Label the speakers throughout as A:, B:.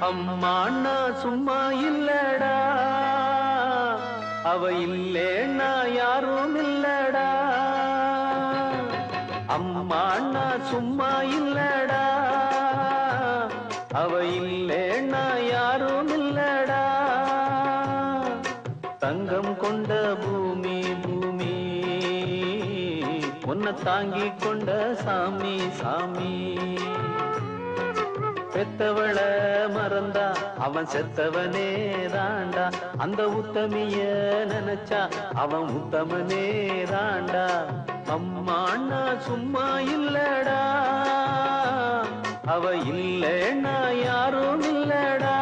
A: அம்மாண்ணா சும்மா இல்லடா. அவ இல்லேன்னா யாரும் இல்லடா. அம்மாண்ணா சும்மா இல்லடா. அவ இல்லேன்னா யாரும் இல்லடா. தங்கம் கொண்ட பூமி பூமி. உன்னை தாங்கி கொண்ட சாமி சாமி. பெத்தவள மறந்தா அவன் செத்தவனே தாண்டா. அந்த உத்தமிய நினைச்சா அவன் உத்தமனே தாண்டா. அம்மா அண்ணா சும்மா இல்லடா. அவ இல்லைன்னா யாரும் இல்லடா.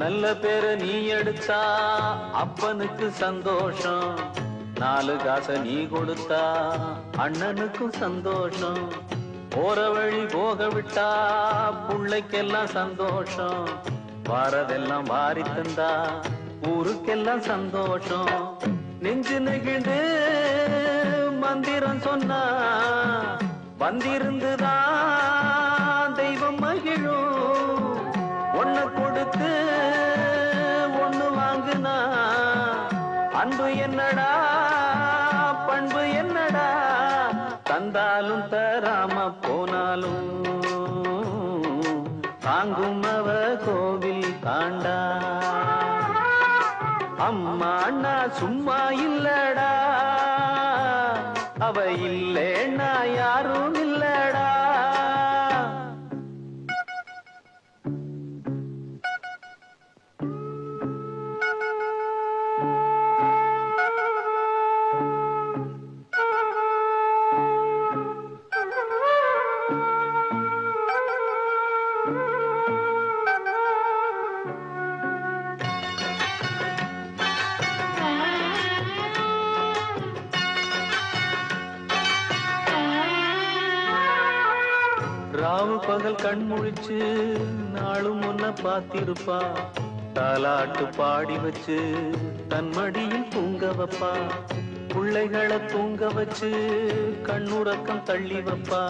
A: நல்ல பேரை நீ எடுத்தா அப்பனுக்கு சந்தோஷம். நாலு காசை நீ கொடுத்தா அண்ணனுக்கும் சந்தோஷம். போற வழி போக விட்டா புள்ளைக்கெல்லாம் சந்தோஷம். வாரதெல்லாம் வாரி தந்தா ஊருக்கெல்லாம் சந்தோஷம். நெஞ்சு நெகிழ்ந்து மந்திரம் சொன்னா வந்திருந்துதான் அன்பு என்னடா? பண்பு என்னடா? தந்தாலும் தராம போனாலும் தாங்கும் அவ கோவில் தாண்டா. அம்மா அண்ணா சும்மா இல்லடா. அவ இல்லேன்னா யாரும் ராவு பகல் கண் முழிச்சு நாளும் முன்ன பார்த்திருப்பா. தாலாட்டு பாடி வச்சு தன் மடியில் தூங்க வைப்பா. பிள்ளைகளை தூங்க வச்சு கண்ணுறக்கம் தள்ளி வைப்பா.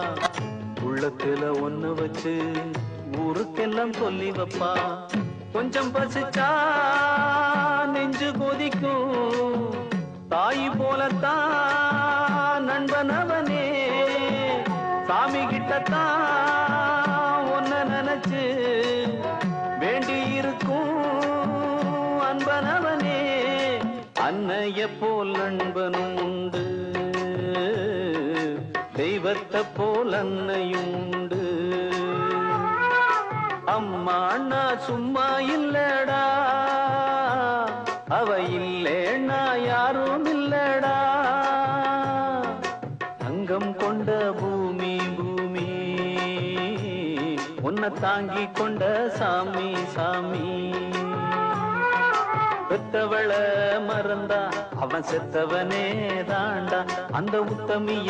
A: உள்ளத்துல ஒண்ணு வச்சு ஊருக்கெல்லாம் சொல்லி வைப்பா. கொஞ்சம் பசிச்சா நெஞ்சு கொதிக்கும். தாய் போலத்தான் நினைச்சு வேண்டியிருக்கும் அன்பனவனே அன்னைய போல் நண்பனும் உண்டு. தெய்வத்தை போல் அன்னையும் உண்டு. அம்மா அண்ணா சும்மா இல்லடா. அவ இல்லேன்னா யாரும் இல்லடா. உன்னை தாங்கி கொண்ட சாமி சாமி. பெத்தவள மறந்தா அவன் செத்தவனே தாண்டா. அந்த உத்தமிய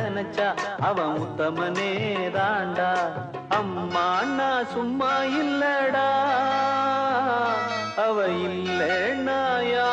A: நினைச்சா அவன் உத்தமனே தாண்டா. அம்மா அண்ணா சும்மா இல்லடா. அவ இல்லைன்னா யா